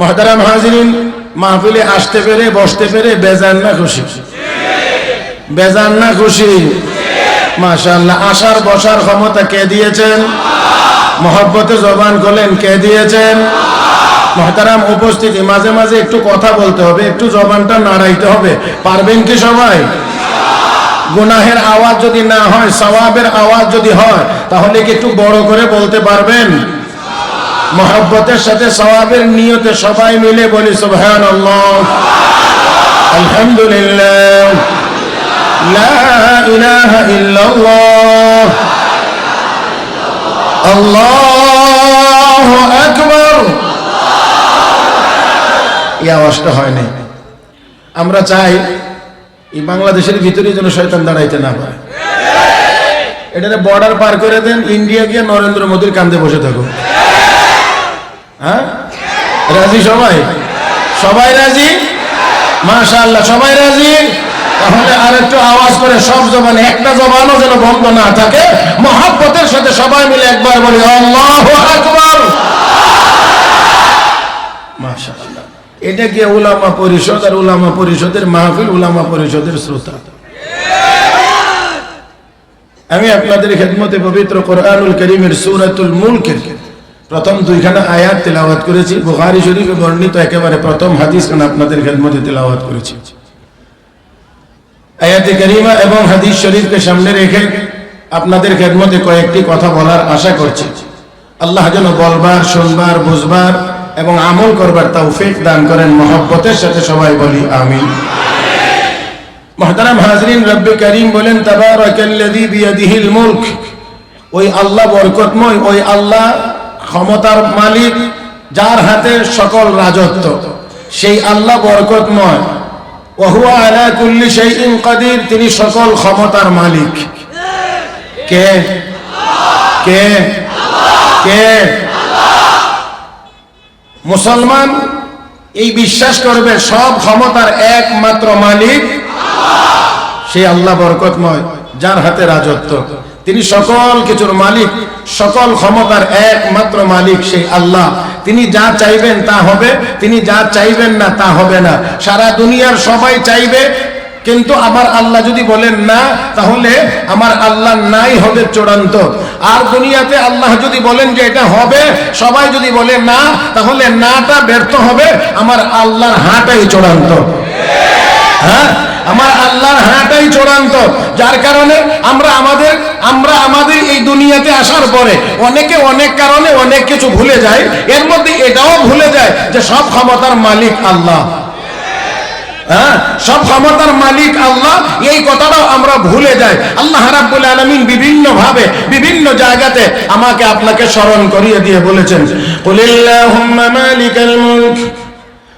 মহতারাম হাজিরিন, মাহফিলে আসতে পেরে, বসতে পেরে, বেজান না খুশি। বেজান না খুশি। মাশাল্লাহ আসার বসার ক্ষমতা কে দিয়েছেন? মহব্বতে জবান করলেন, কে দিয়েছেন? মহতারাম উপস্থিতি, মাঝে মাঝে একটু কথা বলতে হবে, একটু জবানটা নাড়াইতে হবে। পারবেন কি সবাই? গুনাহের আওয়াজ যদি না হয়, সওয়াবের আওয়াজ যদি হয়, তাহলে কি একটু বড় করে বলতে পারবেন? মহব্বতের সাথে সওয়াবের নিয়তে সবাই মিলে বলি সুবহান আলহামদুলিল্লাহ। লা ইলাহা ইল্লাল্লাহ। আল্লাহু আওয়াজটা হয়নি। আমরা চাই এই বাংলাদেশের ভিতরে যেন শয়তান দাঁড়াইতে না পারে। এটারে বর্ডার পার করে দেন ইন্ডিয়া গিয়ে নরেন্দ্র মোদীর কান্দে বসে থাকো হ্যাঁ? রাজি সবাই? সবাই রাজি? মাশাআল্লাহ, সবাই রাজি? তাহলে আর একটু আওয়াজ করে সব জবান একটা জবানও যেন বন্ধ না থাকে। মহাব্বতের সাথে সবাই মিলে একবার বলি এটা কি উলামা পরিষদ আর উলামা পরিষদের মাহফিল, উলামা পরিষদের শ্রোতা? আমি আপনাদের খেদমতে পবিত্র কোরআনুল করিমের সূরাতুল মুলকের প্রথম দুইখানা আয়াত তেলাওয়াত করেছি। বুখারী শরীফে বর্ণিত একেবারে প্রথম হাদিস খান আপনাদের খেদমতে তেলাওয়াত করেছি। আয়াতে করিমা এবং হাদিস শরীফকে সামনে রেখে আপনাদের খেদমতে কয়েকটি কথা বলার আশা করছি। আল্লাহ যেন বলবার, শুনবার, বুঝবার এবং আমল করবার তৌফিক দান করেন। মহব্বতের সাথে সবাই বলি, আমিন। মহতারাম হাজরিন, রব্বে করিম বলেন, তাবারাকাল্লাযী বিয়াদিহিল মুলক। ওই আল্লাহ বরকতময়, ওই আল্লাহ ক্ষমতার মালিক, যার হাতে সকল রাজত্ব। সেই আল্লাহ বরকতময়। ওহুয়া আলা কুল্লি শাইইন কাদির, তিনি সকল ক্ষমতার মালিক। কে? কে? কে? মুসলমান, এই বিশ্বাস করবে, সব ক্ষমতার একমাত্র মালিক সেই আল্লাহ বরকতময়, যার হাতে রাজত্ব। তিনি সকল কিছুর মালিক, সকল ক্ষমতার একমাত্র মালিক সেই আল্লাহ। তিনি যা চাইবেন তা হবে, তিনি যা চাইবেন না তা হবে না। সারা দুনিয়ার সবাই চাইবে, কিন্তু আমার আল্লাহ যদি বলেন না, তাহলে আমার আল্লাহ নাই হবে চূড়ান্ত। আর দুনিয়াতে আল্লাহ যদি বলেন যে এটা হবে, সবাই যদি বলে না, তাহলে নাটা ব্যর্থ হবে, আমার আল্লাহর হাটাই চূড়ান্ত। হ্যাঁ? আমার আল্লাহর হাটাই চূড়ান্ত। যার কারণে আমরা আমাদের আমরা আমাদের এই দুনিয়াতে আসার পরে অনেকে অনেক কারণে অনেক কিছু ভুলে যায়। এর মধ্যে এটাও ভুলে যায় যে সব ক্ষমতার মালিক আল্লাহ। হ্যাঁ? সব ক্ষমতার মালিক আল্লাহ। এই কথাটাও আমরা ভুলে যাই। আল্লাহ রাব্বুল আলামিন বিভিন্ন ভাবে বিভিন্ন জায়গাতে আমাকে আপনাকে স্মরণ করিয়ে দিয়ে বলেছেন।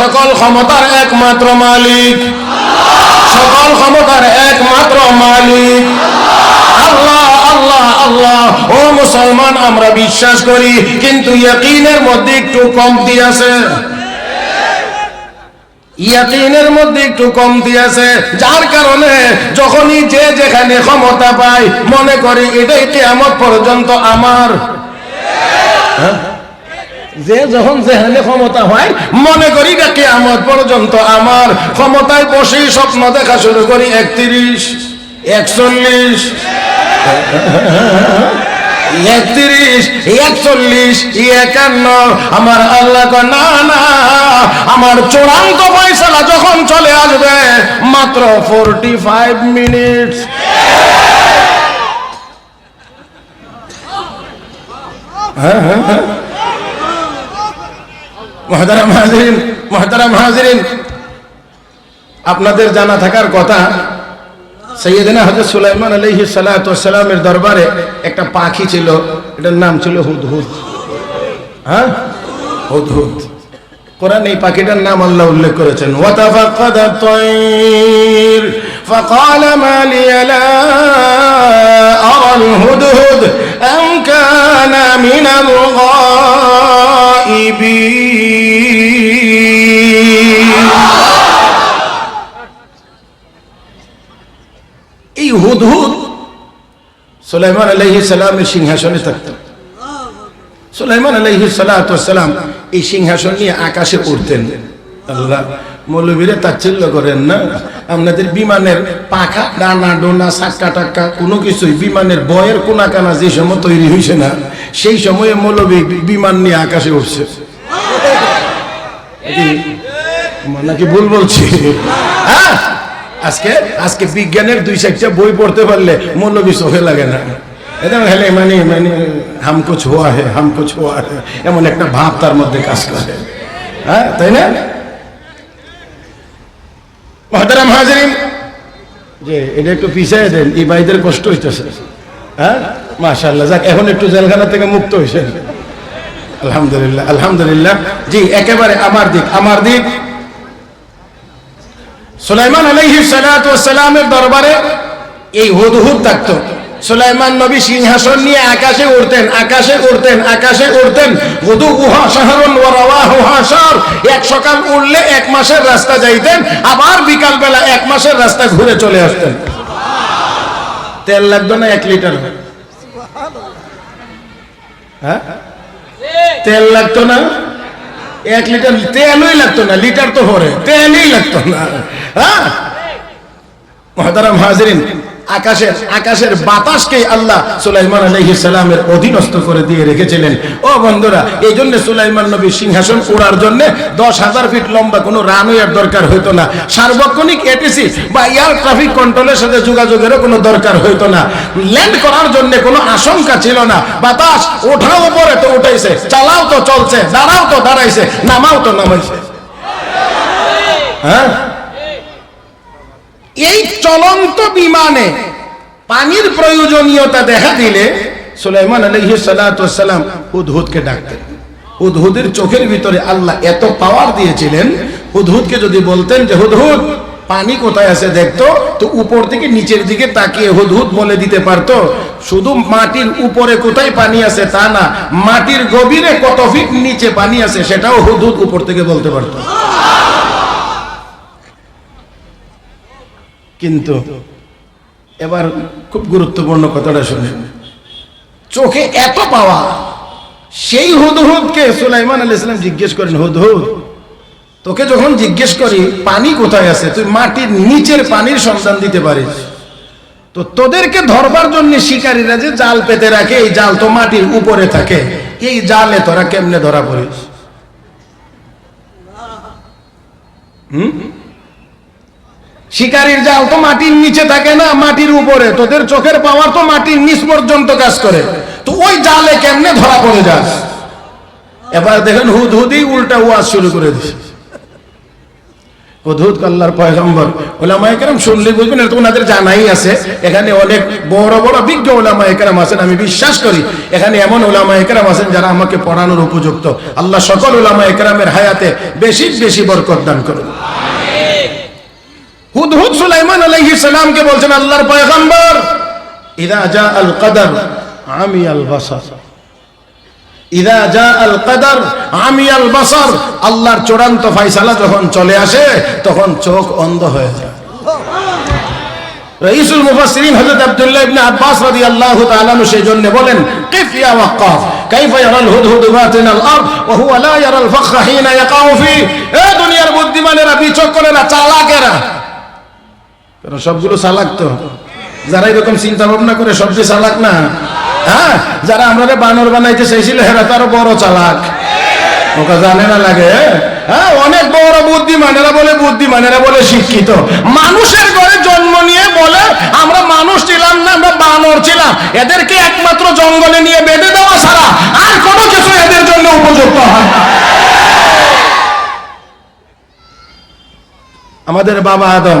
সকল ক্ষমতার একমাত্র মালিক। সকল ক্ষমতার একমাত্র মালিক। আল্লাহ আল্লাহ আল্লাহ। ও মুসলমান, আমরা বিশ্বাস করি, কিন্তু ইয়াকিনের মধ্যে একটু কমতি আছে। ইয়াকিনের মধ্যে একটু কমতি আছে। যার কারণে যখনই যে যেখানে ক্ষমতা পায়, মনে করি এটাই কেয়ামত পর্যন্ত আমার। হ্যাঁ? যে যখন যেখানে ক্ষমতা হয়, মনে করি এটা কেয়ামত পর্যন্ত আমার ক্ষমতায় বসেই স্বপ্ন দেখা শুরু করি একত্রিশ, একচল্লিশ একত্রিশ, একচল্লিশ, একান্ন। আমার আল্লাহ না না, আমার চূড়ান্ত ফয়সালা যখন চলে আসবে, মাত্র ফোরটি ফাইভ মিনিট মহতারাম হাজিরিন, মহাতারাম হাজিরিন, আপনাদের জানা থাকার কথা, সৈয়দিনা হজরত সুলাইমান আলহি সালামের দরবারে একটা পাখি ছিল, এটার নাম ছিল হুদহুদ। হ্যাঁ? হুদহুদ। কোরআন এই পাখিটার নাম আল্লাহ উল্লেখ করেছেন ওয়াতাফাক্কাদ আত-তায়র فقال ما لي لا أرى الهدهد أم كان من الغائبين এই হুদহুদ সুলাইমান আলাইহিস সালামের সিংহাসনে থাকতেন সুলাইমান আলাইহিস সালাম এই সিংহাসন নিয়ে আকাশে উঠতেন আল্লাহ, মৌলবীরে তাচ্ছিল্য করেন না। আপনাদের বিমানের পাখা, ডানা, ডোনা, সাক্কা, টাক্কা, কোনো কিছুই বিমানের বয়ের কোনা কানা যে সময় তৈরি হয়েছে না, সেই সময়ে মৌলবী বিমান নিয়ে আকাশে উঠছে নাকি ভুল বলছি? হ্যাঁ আজকে আজকে বিজ্ঞানের দুই চারটা বই পড়তে পারলে মৌলবী চোখে লাগে না। একদম হেলে মানে মানে হাম কুছ হুয়া হে, হাম কুছ হুয়া হে। এমন একটা ভাব তার মধ্যে কাজ করে। হ্যাঁ তাই না? মহতারাম হাজরিন, যে এটা একটু পিছিয়ে দেন, এই ভাইদের কষ্ট হইতেছে। হ্যাঁ মাশাল্লাহ যাক, এখন একটু জেলখানা থেকে মুক্ত হয়েছেন আলহামদুলিল্লাহ আলহামদুলিল্লাহ। জি, একেবারে আমার দিক আমার দিক। সুলাইমান আলাইহি সালামের দরবারে এই হুদহুদ থাকতো। সুলাইমান নবী সিংহাসন নিয়ে আকাশে উড়তেন আকাশে উড়তেন আকাশে উড়তেন। হুদু ওয়া রাওয়াহু হাসার এক সকাল উড়লে এক মাসের রাস্তা যাইতেন, আবার বিকাল বেলা এক মাসের রাস্তা ঘুরে চলে আসতেন। তেল লাগতো না এক লিটার? হ্যাঁ? তেল লাগতো না? এক লিটার তেলই লাগতো না, লিটার তো ভরে। তেলই লাগতো না। হ্যাঁ? মহতারাম হাজরিন আকাশের আকাশের বাতাসকে আল্লাহ সুলাইমান আলাইহিস সালামের অধীনস্থ করে দিয়ে রেখেছিলেন। ও বন্ধুরা এই জন্য সুলাইমান নবী সিংহাসন ওড়ার জন্য দশ হাজার ফিট লম্বা কোনো রানওয়ের দরকার হইতো না। সার্বক্ষণিক এটিসি বা এয়ার ট্রাফিক কন্ট্রোলের সাথে যোগাযোগেরও কোনো দরকার হইতো না। ল্যান্ড করার জন্য কোনো আশঙ্কা ছিল না। বাতাস ওঠাও উপরে তো উঠাইছে, চালাও তো চলছে, দাঁড়াও তো দাঁড়াইছে, নামাও তো নামাইছে। হ্যাঁ? চলন্ত বিমানে পানির প্রয়োজনীয়তা দেখা দিলে সুলাইমান আলহি সালাম হুদহুদকে ডাকতেন। হুদহুদের চোখের ভিতরে আল্লাহ এত পাওয়ার দিয়েছিলেন হুদহুদকে যদি বলতেন যে হুদহুদ পানি কোথায় আছে দেখতো? তো উপর থেকে নিচের দিকে তাকিয়ে হুদহুদ বলে দিতে পারতো, শুধু মাটির উপরে কোথায় পানি আছে তা না, মাটির গভীরে কত ফিট নিচে পানি আছে সেটাও হুদহুদ উপর থেকে বলতে পারতো। কিন্তু এবার খুব গুরুত্বপূর্ণ কথাটা শুনে। চোখে এত পাওয়া, সেই হুদহুদকে সুলাইমান আলী ইসলাম জিজ্ঞেস করেন, হুদহুদ, তোকে যখন জিজ্ঞেস করি, পানি কোথায় আছে? তুই মাটির নিচের পানির সন্ধান দিতে পারিস। তো তোদেরকে ধরবার জন্য শিকারীরা যে জাল পেতে রাখে, এই জাল তো মাটির উপরে থাকে। এই জালে তোরা কেমনে ধরা পড়িস? হুম? শিকারীর জাল তো মাটির নিচে থাকে না, মাটির উপরে। তোদের চোখের পাওয়ার তো মাটির নিচ পর্যন্ত কাজ করে। তো ওই জালে কেমনে ধরা পড়ে যাস? এবার দেখেন হুদ হুদি উল্টা ওয়াজ শুরু করে আল্লাহর পয়গম্বর শুনলে বুঝবেন, এটা ওনাদের জানাই আছে। এখানে অনেক বড় বড় বিজ্ঞ ওলামায়ে কেরাম আছেন, আমি বিশ্বাস করি। এখানে এমন ওলামায়ে কেরাম আছেন যারা আমাকে পড়ানোর উপযুক্ত। আল্লাহ সকল ওলামায়ে কেরামের হায়াতে বেশি বেশি বরকত দান করুন। হুদহুদ সুলাইমান আলাইহিস সালামকে বলছেন, আল্লাহর পয়গম্বর, ইদা জা আল কদর, আমি আল বাসার। ইদা জা আল কদর, আমি আল বাসার। আল্লাহর চূড়ান্ত ফয়সালা যখন চলে আসে, তখন চোখ অন্ধ হয়ে যায়। রইসুল মুফাসসিরিন হযরত আব্দুল্লাহ ইবনে আব্বাস রাদিয়াল্লাহু তাআলা আনহু সেই জন্য বলেন কিফ ইয়া ওয়াক্কাফ কাইফা ইয়ারাল হুদহুদ বাতিনাল আরদ, ওয়া হুয়া লা ইয়ারাল ফখরা হিনা ইয়াকাউ ফি এ দুনিয়ার বুদ্ধিমানেরা, বিচক্ষণেরা, চালাকেরা কারণ সবগুলো চালাক তো। যারা এরকম চিন্তা ভাবনা করে সবচেয়ে চালাক না। হ্যাঁ যারা আমরা বানর বানাইতে চাইছিল, হেরা তো বড় চালাক। ওকে জানে না লাগে হ্যাঁ? অনেক বড় বুদ্ধিমানেরা বলে বুদ্ধিমানেরা বলে শিক্ষিত। মানুষের ঘরে জন্ম নিয়ে বলে, আমরা মানুষ ছিলাম না, আমরা বানর ছিলাম। এদেরকে একমাত্র জঙ্গলে নিয়ে বেঁধে দেওয়া ছাড়া আর কোনো কিছু এদের জন্য উপযুক্ত হয় আমাদের বাবা আদম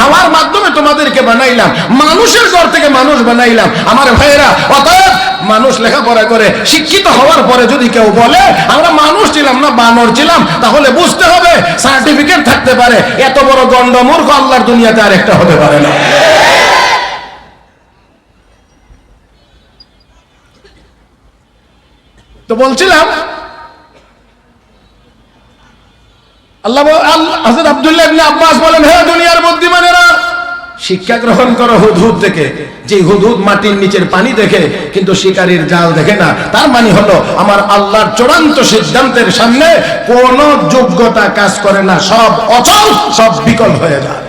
হাওয়ার মাধ্যমে তোমাদেরকে বানাইলাম। মানুষের ঘর থেকে মানুষ বানাইলাম। আমার ভাইয়েরা, অতএব মানুষ লেখাপড়া করে, শিক্ষিত হওয়ার পরে যদি কেউ বলে, আমরা মানুষ ছিলাম না, বানর ছিলাম, তাহলে বুঝতে হবে সার্টিফিকেট থাকতে পারে। এত বড় গন্ডমূর্খ আল্লাহর দুনিয়াতে আর একটা হতে পারে না। তো বলছিলাম আল্লাহ শিক্ষা গ্রহণ করো থেকে যে মাটির নিচের পানি দেখে, কিন্তু শিকারীর জাল দেখে না। তার মানে হলো, আমার আল্লাহর চূড়ান্ত সিদ্ধান্তের সামনে কোন যোগ্যতা কাজ করে না। সব অচল, সব বিকল হয়ে যায়।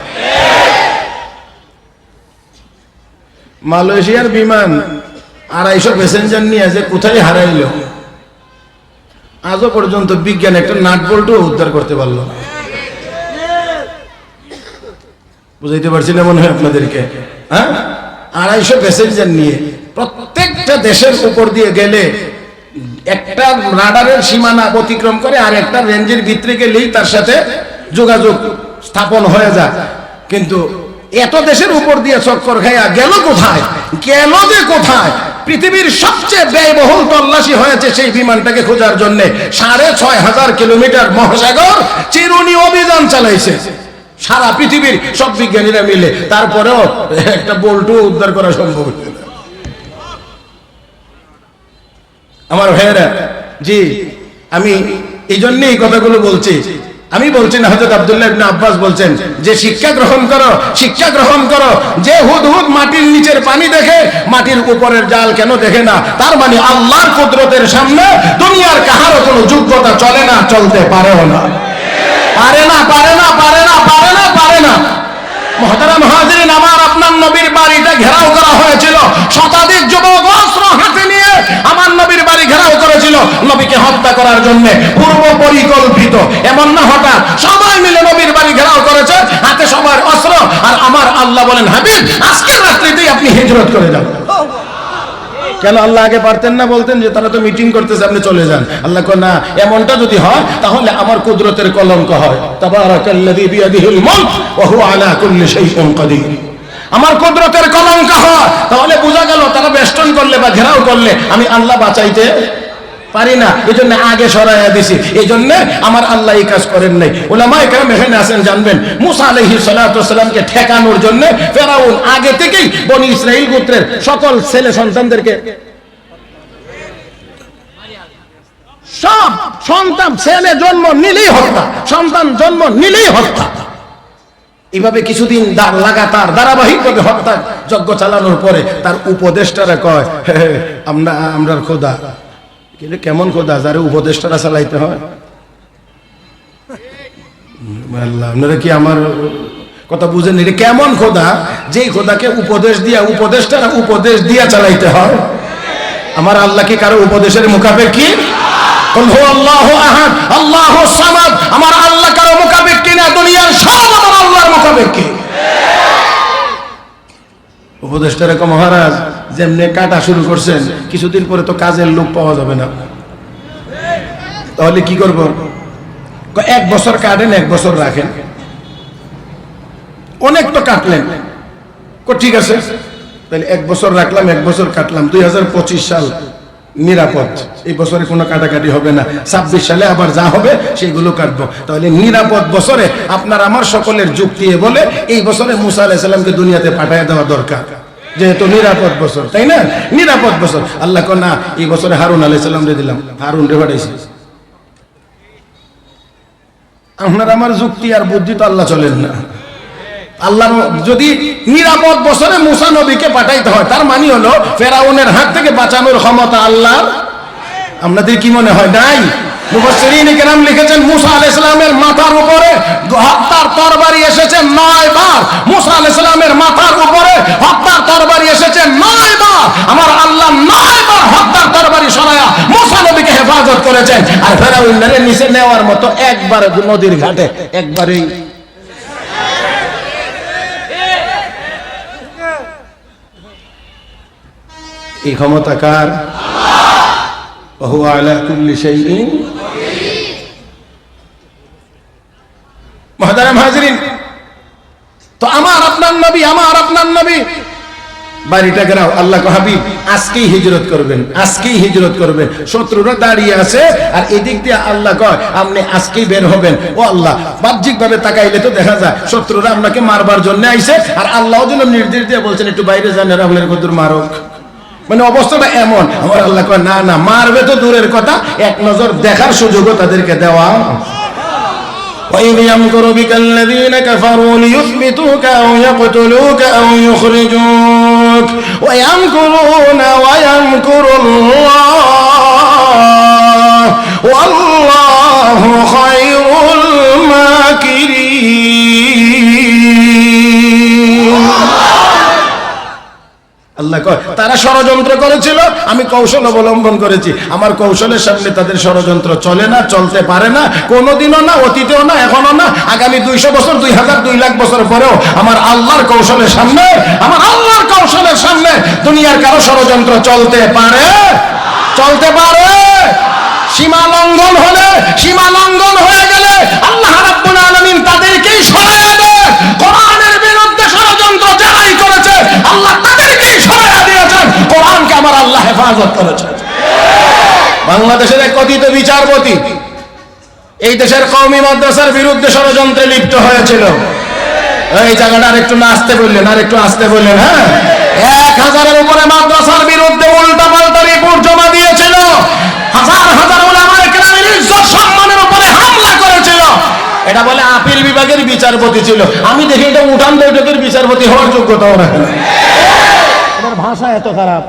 মালয়েশিয়ার বিমান আড়াইশো প্যাসেঞ্জার নিয়ে যে কোথায় হারাইলো? আজও পর্যন্ত বিজ্ঞান একটা নাট বল্টু উদ্ধার করতে পারল বুঝাইতে পারছি না মনে হয় আপনাদেরকে? হ্যাঁ? আড়াইশো প্যাসেঞ্জার নিয়ে প্রত্যেকটা দেশের উপর দিয়ে গেলে একটা রাডারের সীমানা অতিক্রম করে আর একটা রেঞ্জের ভিতরে গেলেই তার সাথে যোগাযোগ স্থাপন হয়ে যায়। কিন্তু এত দেশের উপর দিয়ে চক্কর খাইয়া গেল কোথায়? গেল যে কোথায়? পৃথিবীর সবচেয়ে ব্যয়বহুল তল্লাশি হয়েছে সেই বিমানটাকে খোঁজার জন্য। সাড়ে ছয় হাজার কিলোমিটার মহাসাগর চিরুনি অভিযান চালাইছে। সারা পৃথিবীর সব বিজ্ঞানীরা মিলে। তারপরেও একটা বোল্টু উদ্ধার করা সম্ভব আমার ভাইয়েরা, জি, আমি এই জন্যই এই কথাগুলো বলছি। আমি বলছি না হজরত আব্দুল্লাহ ইবনে আব্বাস বলছেন যে শিক্ষা গ্রহণ করো, শিক্ষা গ্রহণ করো। যে হুদ হুদ মাটির নিচের পানি দেখে, মাটির উপরের জাল কেন দেখে না? তার মানে আল্লাহর কুদরতের সামনে দুনিয়ার কাহারও কোনো যোগ্যতা চলে না, চলতে পারেও না। পারে না পারে না পারে না পারে না পারে না। মহতারাম হাজিরিন, আমার আপনার নবীর বাড়িটা ঘেরাও করা হয়েছিল। শতাধিক যুবক অস্ত্র হাতে নিয়ে আমার নবীর বাড়ি ঘেরাও করেছিল। নবীকে হত্যা করার জন্য পূর্ব পরিকল্পিত এমন না হঠাৎ সবাই মিলে নবীর বাড়ি ঘেরাও করেছে হাতে সবার অস্ত্র আর আমার আল্লাহ বলেন, হাবিব, আজকের রাত্রিতেই আপনি হিজরত করে যাবেন কেন আল্লাহ আগে পারতেন না বলতেন যে, তারা তো মিটিং করতেছে, আপনি চলে যান? আল্লাহ কয়, না, এমনটা যদি হয়, তাহলে আমার কুদরতের কলঙ্ক হয়। আমার কুদরতের কলঙ্ক হয়, তাহলে বোঝা গেল তারা বেষ্টন করলে বা ঘেরাও করলে আমি আল্লাহ বাঁচাইতে পারি না এই জন্য আগে সরাইয়া দিছি। এই জন্য আমার আল্লাহ এই কাজ করেন নাই। ওলামা একরাম এখানে আছেন জানবেন? মুসা আলহি সালাতামকে ঠেকানোর জন্য ফেরাউন আগে থেকেই বনি ইসরাইল গোত্রের সকল ছেলে সন্তানদেরকে সব সন্তান ছেলে জন্ম নিলেই হত্যা সন্তান জন্ম নিলেই হত্যা এইভাবে কিছুদিন দাঁড় লাগাতার ধারাবাহিকভাবে হত্যা যজ্ঞ চালানোর পরে তার উপদেষ্টারা কয় "হে, হে, আমরা আমরার খোদা কিন্তু কেমন খোদা যারে উপদেষ্টারা চালাইতে হয়। আপনারা কি আমার কথা বুঝেন এটা কেমন খোদা যেই খোদাকে উপদেশ দিয়া, উপদেষ্টারা উপদেশ দিয়া চালাইতে হয়। আমার আল্লাহ কি কারও উপদেশের মুখাপের কি? আমার আল্লাহ কারও মুখাপের কিনা দুনিয়ার সব আমার আল্লাহর মুখাপের কি উপদেষ্টা রেখা মহারাজ, যেমনি কাটা শুরু করছেন, কিছুদিন পরে তো কাজের লোক পাওয়া যাবে না। তাহলে কি করব? এক বছর কাটেন, এক বছর রাখেন। অনেক তো কাটলেন। ঠিক আছে, তাহলে এক বছর রাখলাম, এক বছর কাটলাম। দুই হাজার পঁচিশ সাল নিরাপদ। এই বছরে কোনো কাটাকাটি হবে না। ছাব্বিশ সালে আবার যা হবে সেগুলো কাটবো। তাহলে নিরাপদ বছরে আপনার আমার সকলের যুক্তি বলে এই বছরে মুসা আলাহিসাল্লামকে দুনিয়াতে পাঠিয়ে দেওয়া দরকার। যেহেতু নিরাপদ বছর, তাই না? নিরাপদ বছর। আল্লাহ না, এই বছরে হারুন আলাইসাল্লাম রে দিলাম। হারুন রে পাঠাইছি। আপনার আমার যুক্তি আর বুদ্ধি তো আল্লাহ চলেন না। আল্লাহ যদি নিরাপদ বছরে মুসা নবীকে পাঠাইতে হয়, তার মানে হলো ফেরাউনের হাত থেকে বাঁচানোর ক্ষমতা আল্লাহর। আপনাদের কি মনে হয়? নাই। আল্লাহ হেফাজত করেছেন। আর ফেরাউনের নিচে নেওয়ার মতো একবার নদীর ঘাটে একবারই এই ক্ষমতা কার? বহু তো আমার আপনার নবী, আমার আপনার নবী। বাড়িটা আল্লাহ আজকেই হিজরত করবেন, আজকেই হিজরত করবেন। শত্রুরা দাঁড়িয়ে আছে, আর এদিক দিয়ে আল্লাহ কয়, আপনি আজকেই বের হবেন। ও আল্লাহ বাহ্যিক ভাবে তাকাইলে তো দেখা যায়, শত্রুরা আপনাকে মারবার জন্য আইছে, আর আল্লাহ যেন নির্দেশ দিয়ে বলছেন, একটু বাইরে যান আপনার কদুর মারক। মানে অবস্থাটা এমন আমার আল্লাহ কয় না না মারবে তো দূরের কথা এক নজর দেখার সুযোগও তাদেরকে দেওয়া وإذ يمكر بك الذين كفروا ليثبتوك أو يقتلوك أو يخرجوك ويمكرون ويمكر الله والله خير الماكرين আল্লাহ কয়, তারা ষড়যন্ত্র করেছিল, আমি কৌশল অবলম্বন করেছি। আমার কৌশলের সামনে তাদের ষড়যন্ত্র চলে না, চলতে পারে না, কোনোদিনও না, অতীতেও না এখনও না, আগামী দুইশো বছর, দুই হাজার দুই লাখ বছর পরেও আমার আল্লাহর কৌশলের সামনে, আমার আল্লাহর কৌশলের সামনে দুনিয়ার কারও ষড়যন্ত্র চলতে পারে? চলতে পারে? সীমা লঙ্ঘন হলে, সীমা লঙ্ঘন হয়ে গেলে আল্লাহ রাব্বুল আলামিন তাদেরকেই সরায় দেয় কোরআনের বিরুদ্ধে ষড়যন্ত্র যারাই করেছে, আল্লাহ কোরআনকে আমার আল্লাহ হেফাজত করেছে। বাংলাদেশের এক কথিত বিচারপতি এই দেশের মাদ্রাসার বিরুদ্ধে ষড়যন্ত্রে লিপ্ত হয়েছিল। এই জায়গাটা নাচতে বললেন আসতে বললেন হ্যাঁ? এক হাজারের উপরে মাদ্রাসার বিরুদ্ধে উল্টা পাল্টা রিপোর্ট জমা দিয়েছিল। হাজার হাজার এটা বলে আপিল বিভাগের বিচারপতি ছিল। আমি দেখি এটা উঠান বৈঠকের বিচারপতি হওয়ার যোগ্যতাও রাখে এটার ভাষা এত খারাপ।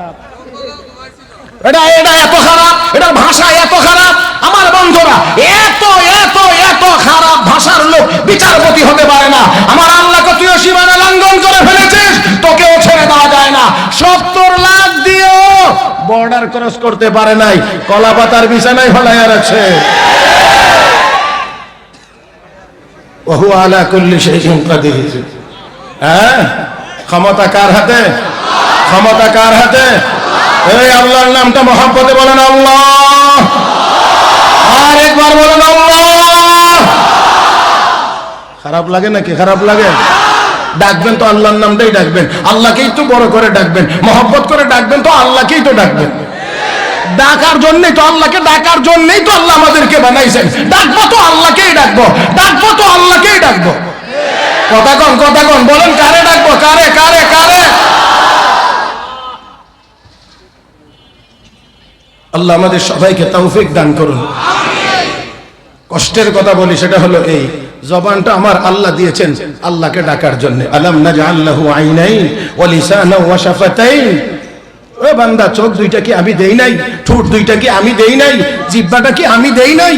এটা এটা এত খারাপ, এটার ভাষা এত খারাপ। আমার বন্ধুরা, এত এত এত খারাপ ভাষার লোক বিচারপতি হতে পারে না। আমার আল্লাহকে তুইও সীমানা লঙ্ঘন করে ফেলেছিস, তোকেও ছেড়ে দেওয়া যায় না। সত্তর লাখ দিয়েও বর্ডার ক্রস করতে পারে নাই কলা পাতার বিছানায় ফলাইয়া রাখছে। ওহু আলা কুল্লি শাইইন কাদির। হ্যাঁ? ক্ষমতা কার হাতে? ক্ষমতা কার হাতে? এই আল্লাহর নামটা মহাব্বতে বলেন আল্লাহ। আর একবার বলেন খারাপ লাগে নাকি? খারাপ লাগে? ডাকবেন তো আল্লাহর নামটাই ডাকবেন। আল্লাহকেই তো বড় করে ডাকবেন। মহব্বত করে ডাকবেন তো আল্লাহকেই তো ডাকবেন। ডাকার জন্যই তো আল্লাহকে, ডাকার জন্যই তো আল্লাহ আমাদেরকে বানাইছেন। ডাকবো তো আল্লাহকেই ডাকবো। ডাকবো তো আল্লাহকেই ডাকবো। কথা কন কথা কন, বলেন কারে ডাকবো? কারে কারে কারে? আল্লাহ আমাদের সবাইকে তৌফিক দান করুন। কষ্টের কথা বলি, সেটা হলো এই, জবানটা আমার আল্লাহ দিয়েছেন, আল্লাহকে ডাকার জন্য। আলাম নাজআল্লাহু আইনাইন ওয়া লিসানাও ওয়া শাফাতাইন। ও বান্দা, চোখ দুইটা কি আমি দেই নাই? ঠোঁট দুইটা কি আমি দেই নাই? জিব্বাটা কি আমি দেই নাই?